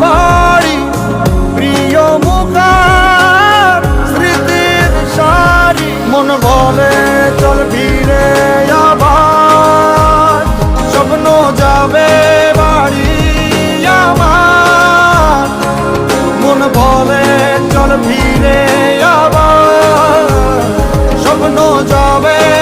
বাড়ি, প্রিয় মুখার স্মৃতির সারি। মন বলে, চল ফিরে আবার, স্বপ্ন যাবে বাড়ি আমার। মন বলে, চল ফিরে আবার, স্বপ্ন যাবে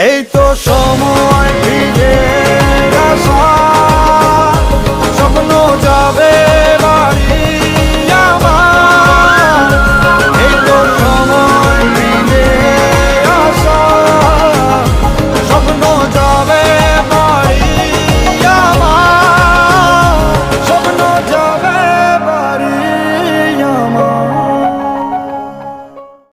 এই তো সময়